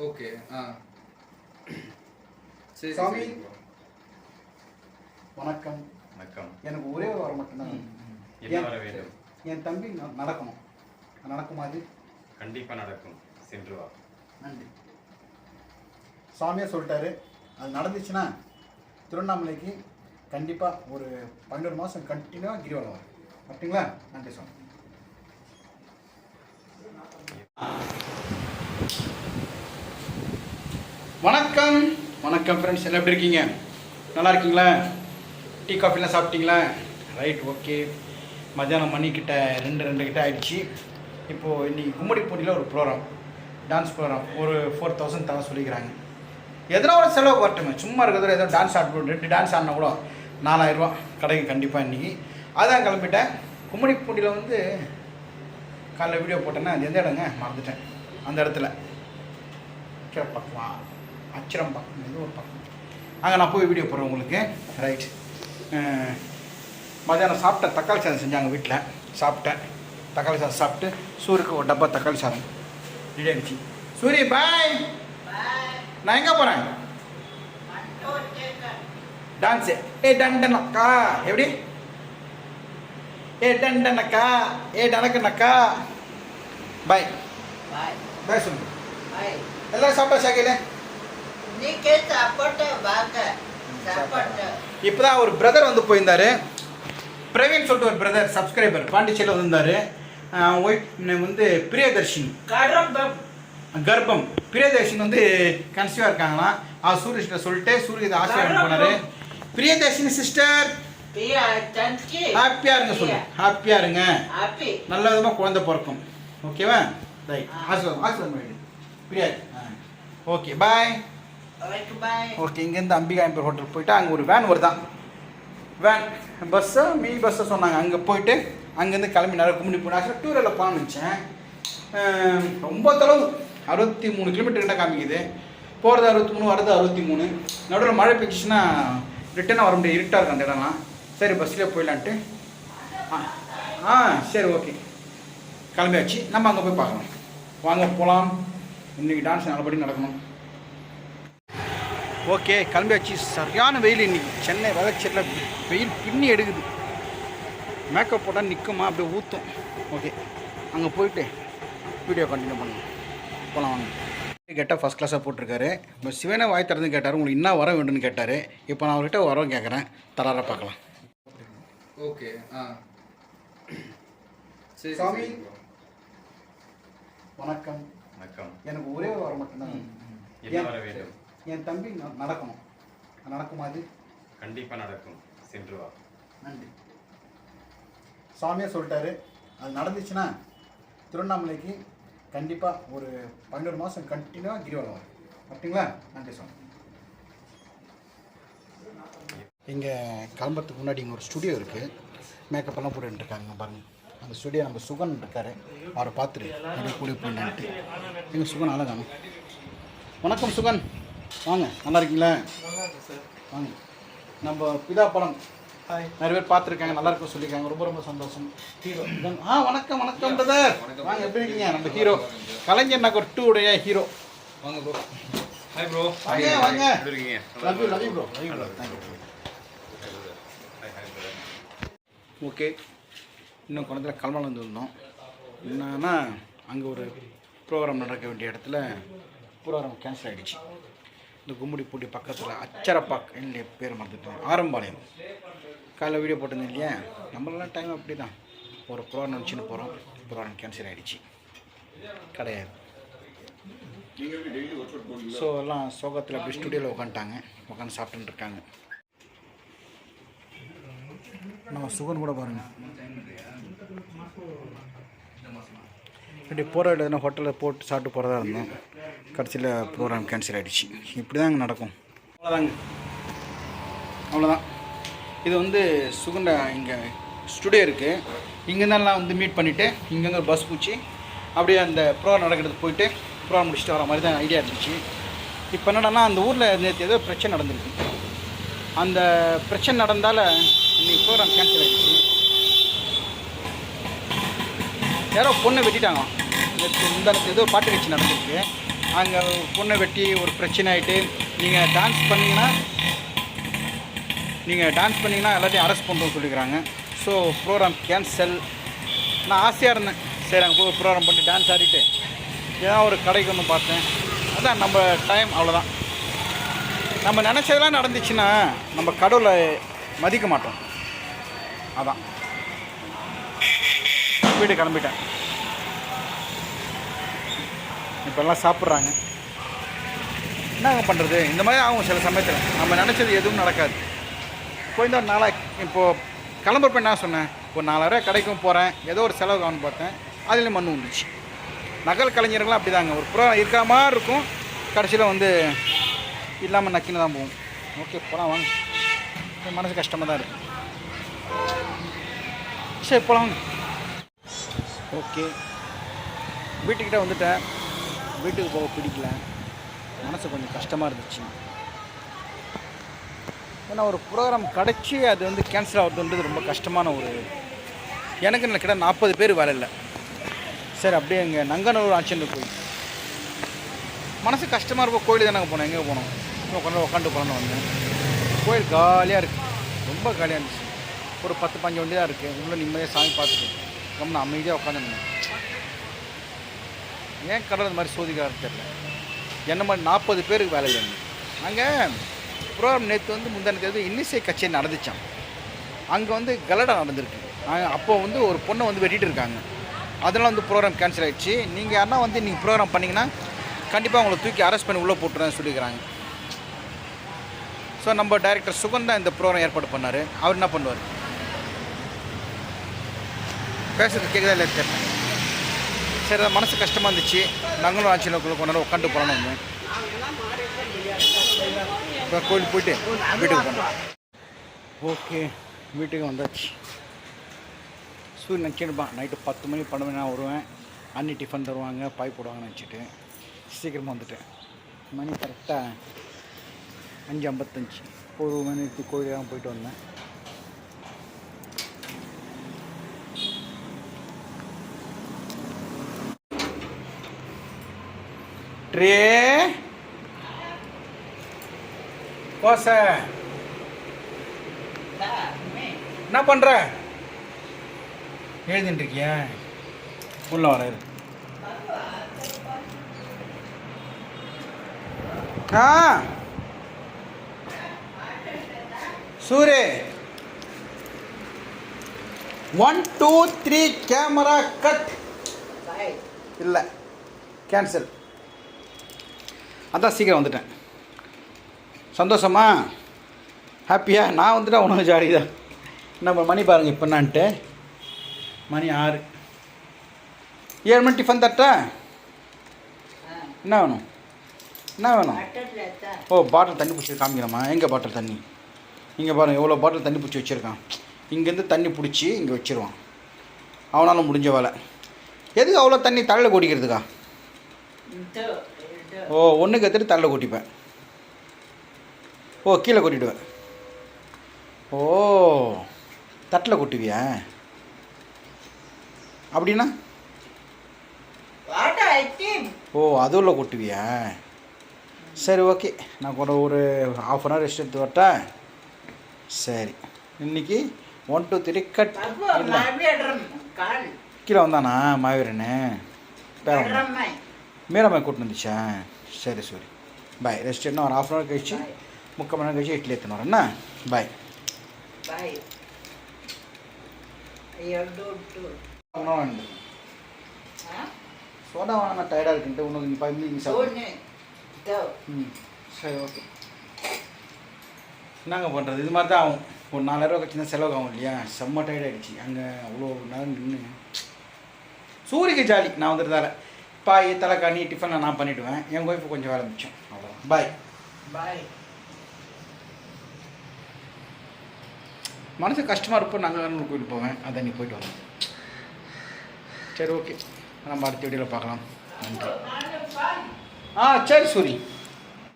Okay ஆ சரி சாமி. வணக்கம் வணக்கம் எனக்கு ஒரே ஒரு வரம் மட்டும்தான் என்ன என்- வர வேண்டும் என் தம்பி நடக்கணும் நடக்குமா அது கண்டிப்பா நடக்கும் சென்று வா நன்றி சாமியா சொல்லிட்டாரு அது நடந்துச்சுன்னா திருவண்ணாமலைக்கு கண்டிப்பாக ஒரு பன்னெண்டு மாதம் கண்டினியூவாக கிரிவலம் வரும் அப்படிங்களா நன்றி சாமி வணக்கம். வணக்கம் ஃப்ரெண்ட்ஸ் எல்லாம் எப்படி இருக்கீங்க? நல்லா இருக்கீங்களா? டீ காஃபிலாம் சாப்பிட்டீங்களா? ரைட் ஓகே மத்தியானம் மணிக்கிட்ட ரெண்டு ரெண்டு கிட்ட ஆயிடுச்சு. இப்போது இன்னைக்கு கும்மடி போட்டியில் ஒரு ப்ரோக்ராம் டான்ஸ் ப்ரோக்ராம் ஒரு ஃபோர் தௌசண்ட் தர சொல்லிக்கிறாங்க. எதனா ஒரு செலவு வரட்டுமே. சும்மா இருக்கிறதுல ஏதோ டான்ஸ் ஆடணும் ரெண்டு டான்ஸ் ஆடினா கூட நாலாயிரரூவா கடைக்கு கண்டிப்பாக இன்றைக்கி அதான் கிளம்பிட்டேன். கும்மடி பூண்டியில் வந்து காலைல வீடியோ போட்டேன்னா அது எந்த இடங்க? மறந்துட்டேன். அந்த இடத்துல. கீழே அச்சிரம் பக்கம் ஏதோ ஒரு பக்கம். அங்கே நான் போய் வீடியோ போடுறேன் உங்களுக்கு. ரைட் மத்தியானம் சாப்பிட்ட தக்காளி சாதம் செஞ்சாங்க வீட்டில் சாப்பிட்டேன். தக்காளி சாதம் சாப்பிட்டு சூருக்கு ஒரு டப்பா தக்காளி சாதம். ரெடி ஆகிடுச்சு சூரி பாய் நான் எங்கே போகிறேன் டான்ஸு ஏ டண்டனக்கா எப்படி? ஏ டண்டனக்கா ஏ டனக்கனக்கா பாய் Bye. பாய் சொல்லு. எல்லாம் சாப்பிட்டா சாக்கையில் நீக்கே சாப்பாட்டு வாங்க சாப்பாட்டு இப்போ தான் ஒரு பிரதர் வந்து போயிருந்தாரு. பிரவீன் சொல்லிட்டு ஒரு பிரதர் சப்ஸ்கிரைபர் பாண்டிச்சேரியில் வந்திருந்தாரு. ஒய்ஃப் வந்து பிரியதர்ஷினி. கர்ப்பம். பிரியதர்ஷினி வந்து கன்சீவாக இருக்காங்களாம் அவர் சூரியஸ்கிட்ட சொல்லிட்டு சூரிய இதை ஆசீர்வாதம் போனாரு பிரியதர்ஷினி சிஸ்டர் ஹாப்பியாக இருங்க சொல்லு. ஹாப்பியாக இருங்க. ஹாப்பி. நல்ல விதமாக குழந்தை பிறக்கும். ஓகேவா ரைட் ஆசீர்வாதம் ஆசீர்வாதம் பிரியா. ஓகே பாய் ஓகே இங்கேருந்து அம்பிகா எம்பர் ஹோட்டல் போயிட்டு அங்கே ஒரு வேன் வருதான். வேன் பஸ்ஸு மினி பஸ்ஸை சொன்னாங்க. அங்கே போயிட்டு அங்கேருந்து கிளம்பி நிறைய கும்பிடி போனேன். ஆக்சுவலாக டூரில் போகலான்னு நினச்சேன். ரொம்ப தொலைவு. அறுபத்தி மூணு கிலோமீட்டர் கிட்ட காமிக்குது. போகிறது அறுபத்தி மூணு வரது அறுபத்தி மூணு நடுவில் மழை பெஞ்சிச்சுன்னா ரிட்டனாக வர முடியாது. இருட்டாக இருக்கும் அந்த இடம்லாம். சரி பஸ்லேயே போயிடலான்ட்டு. ஆ ஆ சரி ஓகே கிளம்பியாச்சு. நம்ம அங்கே போய் பார்க்கலாம் வாங்க போகலாம் இன்றைக்கி டான்ஸ் நல்லபடி நடக்கணும். ஓகே கிளம்பியாச்சு சரியான வெயில் இன்னைக்கு. சென்னை வளர்ச்சியில் வெயில் பின்னி எடுக்குது. மேக்கப் போட்டால் நிற்குமா அப்படியே ஊற்றும் ஓகே அங்கே போயிட்டு வீடியோ கண்டினியூ பண்ணுவோம். போகலாம் வாங்க. கேட்டால் ஃபஸ்ட் கிளாஸாக போட்டிருக்காரு. இப்போ சிவனை வாய் திறந்து கேட்டார். உங்களுக்கு என்ன வர வேண்டும்னு கேட்டார். இப்போ நான் அவர்கிட்ட வரம் கேட்குறேன் தராரா பார்க்கலாம். ஓகே ஆ. சரி சாமி. வணக்கம். வணக்கம். எனக்கு ஒரே ஒரு வரம் மட்டும்தான். என்ன வர வேண்டும்? என் தம்பி நடக்கணும். நடக்குமா அது கண்டிப்பா நடக்கும். சென்று வா. நன்றி. சாமியா சொல்லிட்டாரு. அது நடந்துச்சுன்னா திருவண்ணாமலைக்கு கண்டிப்பாக ஒரு பன்னெண்டு மாதம் கண்டினியூவாக கிரிவலம் வரும். அப்படிங்களா நன்றி சாமி. இங்கே கிளம்புறதுக்கு முன்னாடி இங்கே ஒரு ஸ்டுடியோ இருக்குது மேக்கப் எல்லாம் போட்டுட்டு இருக்காங்க பாருங்க. அந்த ஸ்டுடியோ நம்ம சுகன் இருக்காரு. அவரை பார்த்துரு. அப்படியே கூடி போயிட்டு எங்கள் சுகன் அழகாங்க வணக்கம் சுகன். வாங்க நல்லா இருக்கீங்களா? வாங்க. நம்ம பிதா படம் நிறைய பேர் பார்த்துருக்காங்க நல்லா இருக்கும் சொல்லியிருக்காங்க. ரொம்ப ரொம்ப சந்தோஷம். ஹீரோ ஆ வணக்கம் வணக்கம் பிரதர் வாங்க எப்படி இருக்கீங்க? நம்ம ஹீரோ கலைஞர் நகர் டூ உடைய ஹீரோ வாங்க ப்ரோ ஹாய் ப்ரோ வாங்க வாங்க. எப்படி இருக்கீங்க? Love you love you bro love you bro thank you okay இன்னும் குளத்தில் கிளம்பல வந்துருந்தோம் என்னன்னா அங்கே ஒரு ப்ரோக்ராம் நடக்க வேண்டிய இடத்துல ப்ரோக்ராம் கேன்சல் ஆகிடுச்சு இந்த கும்முடி பூட்டி பக்கத்தில் அச்சரப்பாக் இல்லை பேர் மறந்துட்டேன். ஆரம்பாளையம். காலைல வீடியோ போட்டிருந்தேன் இல்லையா? நம்மளெல்லாம் டைம் அப்படி தான் ஒரு ப்ரோன் நினச்சின்னு போகிறோம் ப்ரோக்ராம் கேன்சல் ஆகிடுச்சு கிடையாது. ஸோ எல்லாம் சோகத்தில் அப்படி ஸ்டுடியோவில் உட்காந்துட்டாங்க உட்காந்து சாப்பிட்டுன்னு இருக்காங்க. நம்ம சுகன் கூட பாருங்க. இப்படி போகிற எதுனா ஹோட்டலில் போட்டு சாப்பிட்டு போகிறதா இருந்தோம். கடைசியில் ப்ரோக்ராம் கேன்சல் ஆகிடுச்சு இப்படி தான் அங்கே நடக்கும். அவ்வளோதாங்க அவ்வளோதான் இது வந்து சுகுண்டா இங்கே ஸ்டுடியோ இருக்குது இங்கேருந்தெல்லாம் வந்து மீட் பண்ணிவிட்டு இங்கேருந்து பஸ் பூச்சி அப்படியே அந்த ப்ரோக்ராம் நடக்கிறதுக்கு போயிட்டு ப்ரோக்ராம் முடிச்சுட்டு வர மாதிரி தான் ஐடியா இருந்துச்சு. இப்போ என்னடான்னா அந்த ஊரில் நேற்று ஏதோ பிரச்சனை நடந்திருக்கு. அந்த பிரச்சனை நடந்தால் இன்னைக்கு ப்ரோக்ராம் கேன்சல் ஆகிடுச்சு யாரோ பொண்ணை வெட்டிட்டாங்க நேற்று முந்தானத்து ஏதோ பாட்டு கட்சி நடந்திருக்கு. அங்கே பொண்ணை வெட்டி ஒரு பிரச்சனை ஆகிட்டு நீங்கள் டான்ஸ் பண்ணிங்கன்னா நீங்கள் டான்ஸ் பண்ணிங்கன்னா எல்லாத்தையும் அரெஸ்ட் பண்ணுறோம்னு சொல்லிக்கிறாங்க. ஸோ ப்ரோக்ராம் கேன்சல் நான் ஆசையாக இருந்தேன். சரி அங்கே போய் ப்ரோக்ராம் பண்ணி டான்ஸ் ஆடிட்டு ஏதாவது ஒரு கடைக்கு ஒன்று பார்த்தேன். அதான் நம்ம டைம் அவ்வளோதான் நம்ம நினச்சதெல்லாம் நடந்துச்சுன்னா நம்ம கடவுளை மதிக்க மாட்டோம். அதான். வீடு கிளம்பிட்டேன். இப்போல்லாம் சாப்பிட்றாங்க. என்னங்க பண்ணுறது இந்த மாதிரி ஆகும் சில சமயத்தில். நம்ம நினச்சது எதுவும் நடக்காது. போய் ஒரு நாளாக இப்போது கிளம்புறப்ப என்ன சொன்னேன்? ஒரு நாலாயிரம் கடைக்கும் போகிறேன் ஏதோ ஒரு செலவு ஆகும்னு பார்த்தேன். அதுலேயும் மண் வந்துச்சு நகல் கலைஞர்கள்லாம் அப்படி தாங்க ஒரு புறம் இருக்கிற மாதிரி இருக்கும். கடைசியில் வந்து இல்லாமல் நக்கின்னு தான் போகும். ஓகே போகலாம் வாங்க. என் மனசு கஷ்டமாக தான் இருக்கு. சரி போகலாம் வாங்க. ஓகே. வீட்டுக்கிட்ட வந்துட்டேன். வீட்டுக்கு போக பிடிக்கல. மனசு கொஞ்சம் கஷ்டமாக இருந்துச்சு. ஏன்னா ஒரு ப்ரோக்ராம் கிடச்சி அது வந்து கேன்சல் ஆகுதுன்றது ரொம்ப கஷ்டமான ஒரு எனக்கு கிட்ட நாற்பது பேர் வேலை இல்லை. சரி அப்படியே இங்கே நங்கநல்லூர் ஆட்சியில் போய். மனசு கஷ்டமாக இருக்கும். கோயில் தானே போனோம். எங்கே போனோம். உட்காந்து உட்காந்து போகலான்னு வந்தேன். கோயில் காலியாக இருக்குது ரொம்ப காலியாக இருந்துச்சு. ஒரு பத்து பஞ்சு வண்டி தான் இருக்குது உள்ள நிம்மதியாக சாமி பார்த்துட்டு. ரொம்ப அமைதியாக உட்காந்துருந்தேன் ஏன் கடவுள் இந்த மாதிரி சோதிக்கிறாரு தெரியல. என்ன மாதிரி நாற்பது பேருக்கு வேலை வேணும் அங்கே ப்ரோக்ராம் நேற்று வந்து முந்தான தேதி இன்னிசை கச்சேரி நடந்துச்சான் அங்கே வந்து கலடா நடந்திருக்கு. அப்போ வந்து ஒரு பொண்ணை வந்து வெட்டிட்டு இருக்காங்க. அதெல்லாம் வந்து ப்ரோக்ராம் கேன்சல் ஆகிடுச்சு நீங்கள் யாருன்னா வந்து நீங்கள் ப்ரோக்ராம் பண்ணிங்கன்னா கண்டிப்பாக உங்களை தூக்கி அரெஸ்ட் பண்ணி உள்ளே போட்டுறேன்னு சொல்லிக்கிறாங்க. ஸோ நம்ம டைரக்டர் சுகன் தான் இந்த ப்ரோக்ராம் ஏற்பாடு பண்ணார். அவர் என்ன பண்ணுவார்? பேசுறது கேட்குதா இல்லை தெரியல. சரி மனசு கஷ்டமாக இருந்துச்சு. நாங்களும் ஆட்சியில் கொஞ்ச நேரம் உட்காந்து போகலான்னு இப்போ கோயில் போயிட்டு வீட்டுக்கு போனோம் ஓகே வீட்டுக்கு வந்தாச்சு. சூரியன் நினச்சிருப்பான் நைட்டு பத்து மணி பன்னெண்டு மணி நான் வருவேன். அன்னி டிஃபன் தருவாங்க பாய் போடுவாங்கன்னு நினச்சிட்டு சீக்கிரமாக வந்துட்டேன். மணி கரெக்டாக அஞ்சு ஐம்பத்தஞ்சு. ஒரு மணிக்கு கோயிலாம் போயிட்டு வந்தேன். ட்ரே கோசை. என்ன பண்ணுற எழுதிட்டு இருக்கியா உள்ள வர. ஆ. Sure. One two three camera cut. இல்லை. கேன்சல் அதான் சீக்கிரம் வந்துட்டேன். சந்தோஷமா? ஹாப்பியா நான் வந்துவிட்டேன் உனக்கு ஜாலி தான் நம்ம மணி பாருங்கள் இப்போ என்னான்ட்டு. மணி ஆறு. ஏழு மணி டிஃபன் தட்டா? என்ன வேணும்? என்ன வேணும்? ஓ பாட்டில் தண்ணி பிடிச்சி காமிக்கிறோம்மா. எங்கே பாட்டில் தண்ணி? இங்கே பாருங்கள் எவ்வளோ பாட்டில் தண்ணி பிடிச்சி வச்சுருக்கான். இங்கேருந்து தண்ணி பிடிச்சி இங்கே வச்சிருவான். அவனால் முடிஞ்ச வேலை. எதுக்கு அவ்வளோ தண்ணி தலையில் குடிக்கிறதுக்கா ஓ ஒன்றுக்கு எடுத்துட்டு தலையில் கொட்டிப்பேன். ஓ கீழே கொட்டிடுவேன். ஓ தட்டில் கொட்டுவியா? அப்படின்னா? ஓ அதுவில் கொட்டுவியா? சரி ஓகே. நான் கூட ஒரு ஆஃப் அன் ஹவர் ரெஸ்ட் எடுத்து வரட்டா சரி. இன்னைக்கு ஒன் டூ த்ரீ கட் இல்லை. கீழே வந்தானா மாவீரனு? பேர முக்கால் மணி நேரம் கழிச்சு இட்லி எடுத்துன்னு வரேன் என்ன bye Bye. You do too. உணவு Huh? சோடா வாங்கினா டயர்டாக இருக்குன்ட்டு உனக்கு நீ ஃபைவ் மினிட்ஸ் சாப்பிடு Tony. Do. ம் சரி ஓகே என்னங்க பண்ணுறது இது மாதிரி தான் ஆகும் ஒரு நாலாயிரரூவா கட்சி தான் செலவு ஆகும் இல்லையா செம்ம டயர்ட் ஆகிடுச்சு அங்கே அவ்வளோ நேரம் நின்று சூரியக்கு ஜாலி நான் வந்துடுதால பாய் தலைக்காணி டிஃபன் நான் பண்ணிவிடுவேன் என் ஒய்ஃபு கொஞ்சம் வேலை மிச்சம். அவ்வளோதான் பாய் Bye. மனசு கஷ்டமாக இருப்போம் நாங்கள் கோயில் போவேன். அதை நீ போயிட்டு வந்தேன் சரி ஓகே நம்ம அடுத்த வீடியோவில் பார்க்கலாம். நன்றி. ஆ சரி சூரி.